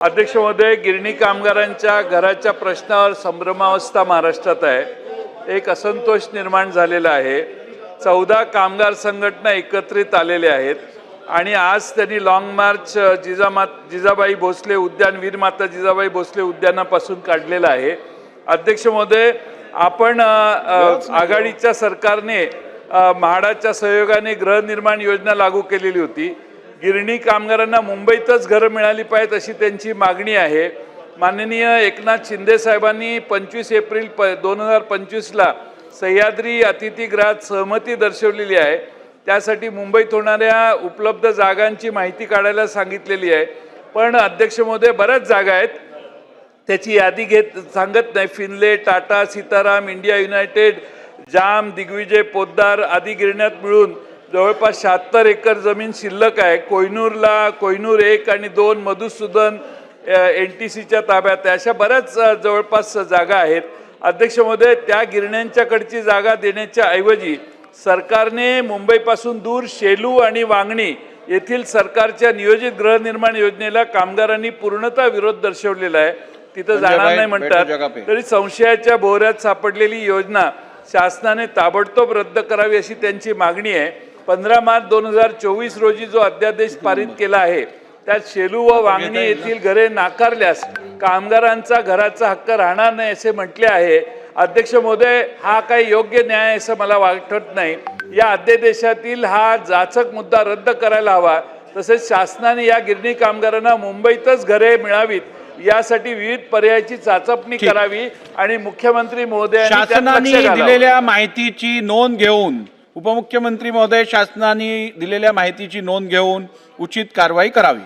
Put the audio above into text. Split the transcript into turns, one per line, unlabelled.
अध्यक्ष महोदय गिरणी कामगारांच्या घराच्या प्रश्नावर संभ्रमावस्था महाराष्ट्रात आहे. एक असंतोष निर्माण झालेला आहे. चौदा कामगार संघटना एकत्रित आलेले आहेत. आणि आज त्यांनी लॉंग मार्च अ, जिजामात जिजाबाई भोसले उद्यान वीरमाता जिजाबाई भोसले उद्यानापासून काढलेलं आहे. अध्यक्ष महोदय आपण आघाडीच्या सरकारने म्हाडाच्या सहयोगाने गृहनिर्माण योजना लागू केलेली होती. गिरणी कामगारांना मुंबईतच घरं मिळाली पाहिजेत अशी त्यांची मागणी आहे. माननीय एकनाथ शिंदे साहेबांनी पंचवीस एप्रिल प दोन हजार पंचवीसला सह्याद्री अतिथीगृहात सहमती दर्शवलेली आहे. त्यासाठी मुंबईत होणाऱ्या उपलब्ध जागांची माहिती काढायला सांगितलेली आहे. पण अध्यक्ष महोदय बऱ्याच जागा आहेत. त्याची यादी घेत सांगत नाही. Finlay Tata Sitaram India United जाम दिग्विजय पोद्दार आदी गिरण्यात मिळून जवळपास शहात्तर एकर जमीन शिल्लक आहे. कोयनूरला कोयनूर एक आणि दोन मधुसूदन एन टी सीच्या ताब्यात आहे. अशा बऱ्याच जवळपास जागा आहेत. अध्यक्ष महोदय त्या गिरण्यांच्याकडची जागा देण्याच्या ऐवजी सरकारने मुंबईपासून दूर शेलू आणि वांगणी येथील सरकारच्या नियोजित गृहनिर्माण योजनेला कामगारांनी पूर्णतः विरोध दर्शवलेला आहे. तिथं जाणार नाही म्हणतात. तरी संशयाच्या भोवऱ्यात सापडलेली योजना शासनाने ताबडतोब रद्द करावी अशी त्यांची मागणी आहे. पंधरा मार्च दोन हजार चोवीस रोजी जो अध्यादेश पारित केला आहे त्यात शेलू व वांगणी येथील घरे नाकारल्यास कामगारांचा घराचा हक्क राहणार नाही असे म्हटले आहे. अध्यक्ष महोदय हा काही योग्य न्याय आहे असं मला वाटत नाही. या अध्यादेशातील हा जाचक मुद्दा रद्द करायला हवा. तसेच शासनाने या गिरणी कामगारांना मुंबईतच घरे मिळावीत यासाठी विविध पर्यायाची चाचपणी करावी आणि मुख्यमंत्री महोदयांनी त्यात
शासनाने. दिलेल्या माहितीची नोंद घेऊन उपमुख्यमंत्री महोदय शासनाने दिलेल्या माहितीची नोंद घेऊन उचित कारवाई करावी.